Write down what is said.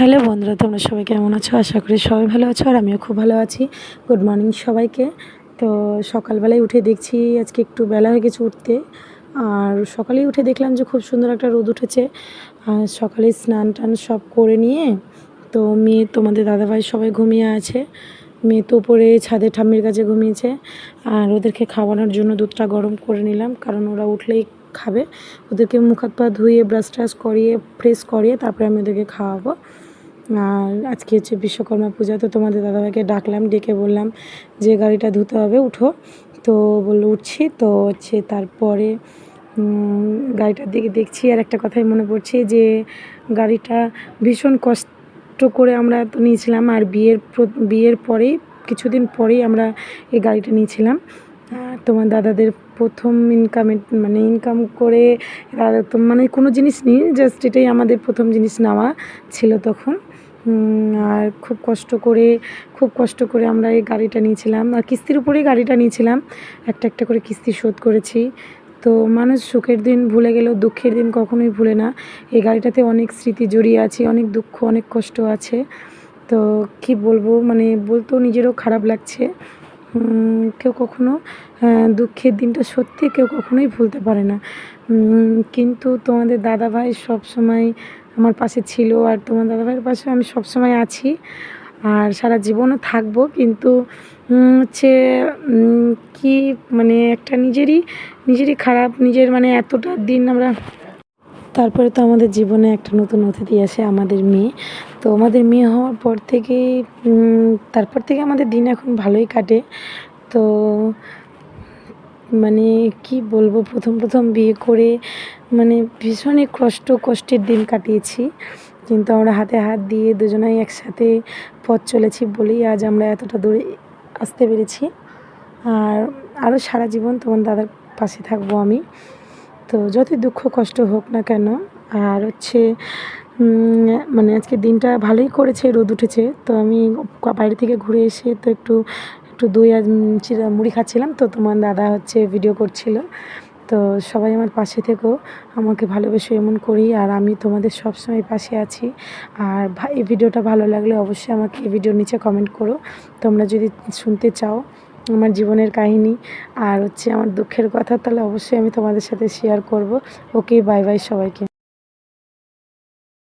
Hello বন্ধুরা, তোমরা সবাই কেমন আছো? আশা করি সবাই ভালো আছো আর আমিও খুব ভালো আছি। গুড মর্নিং সবাইকে। তো সকালবেলায় উঠে দেখছি আজকে একটু বেলা হয়ে গেছে উঠতে। আর সকালেই উঠে দেখলাম যে খুব সুন্দর একটা রোদ উঠেছে। আর সকালে স্নান টান সব করে নিয়ে তো মেয়ে, তোমাদের দাদাভাই সবাই ঘুমিয়ে আছে। মেয়ে তো উপরে ছাদে ঠাম্মির কাছে ঘুমিয়েছে। আর ওদেরকে খাওয়ানোর জন্য দুধটা গরম করে নিলাম। কারণ ওরা উঠলেই খাবে। ওদেরকে মুখ হাত পা ধুয়ে ব্রাশ ট্রাশ করিয়ে ফ্রেশ করিয়ে তারপরে আমি ওদেরকে খাওয়াবো। আর আজকে হচ্ছে বিশ্বকর্মা পূজা, তো তোমাদের দাদাভাইকে ডাকলাম, ডেকে বললাম যে গাড়িটা ধুতে হবে, উঠো। তো বলল, উঠছি। তো হচ্ছে তারপরে গাড়িটার দিকে দেখছি আর একটা কথাই মনে পড়ছে যে গাড়িটা ভীষণ কষ্ট করে আমরা তো নিয়েছিলাম আর বিয়ের বিয়ের পরেই, কিছুদিন পরেই আমরা এই গাড়িটা নিয়েছিলাম। আর তোমার দাদাদের প্রথম ইনকামে মানে ইনকাম করে মানে কোনো জিনিস নেই জাস্ট এটাই আমাদের প্রথম জিনিস নেওয়া ছিল তখন। আর খুব কষ্ট করে, খুব কষ্ট করে আমরা এই গাড়িটা নিয়েছিলাম। আর কিস্তির উপরেই গাড়িটা নিয়েছিলাম। একটা একটা করে কিস্তি শোধ করেছি। তো মানুষ সুখের দিন ভুলে গেলেও দুঃখের দিন কখনোই ভুলে না। এই গাড়িটাতে অনেক স্মৃতি জড়িয়ে আছে, অনেক দুঃখ, অনেক কষ্ট আছে। তো কি বলব মানে বলতেও নিজেরও খারাপ লাগছে। কেউ কখনো দুঃখের দিনটা সত্যি কেউ কখনোই ভুলতে পারে না। কিন্তু তোমাদের দাদাভাই সব সময় আমার পাশে ছিল আর তোমার দাদাভাইয়ের পাশে আমি সব সময় আছি আর সারা জীবনও থাকব। কিন্তু হচ্ছে কি মানে একটা নিজেরই নিজেরই খারাপ, নিজের মানে এতটা দিন আমরা তারপরে তো আমাদের জীবনে একটা নতুন অতিথি আসে আমাদের মেয়ে। তো আমাদের মেয়ে হওয়ার পর থেকে তারপর থেকে আমাদের দিন এখন ভালোই কাটে। তো মানে কি বলব, প্রথম প্রথম বিয়ে করে মানে ভীষণই কষ্ট, কষ্টের দিন কাটিয়েছি। কিন্তু আমরা হাতে হাত দিয়ে দুজনাই একসাথে পথ চলেছি বলেই আজ আমরা এতটা দূরে আসতে পেরেছি। আর আরও সারা জীবন তোমার দাদার পাশে থাকব আমি। তো যতই দুঃখ, কষ্ট হোক না কেন, আর হচ্ছে মানে আজকে দিনটা ভালোই করেছে, রোদ উঠেছে। তো আমি বাইরে থেকে ঘুরে এসে তো একটু একটু দই আর মুড়ি খাচ্ছিলাম, তো তোমার দাদা হচ্ছে ভিডিও করছিল। তো সবাই আমার পাশে থেকেও আমাকে ভালোবেসে এমন করি, আর আমি তোমাদের সব সময় পাশে আছি। আর এই ভিডিওটা ভালো লাগলে অবশ্যই আমাকে এই ভিডিওর নিচে কমেন্ট করো। তোমরা যদি শুনতে চাও আমার জীবনের কাহিনী, আর হচ্ছে আমার দুঃখের কথা, তাহলে অবশ্যই আমি তোমাদের সাথে শেয়ার করব। ওকে বাই বাই সবাইকে।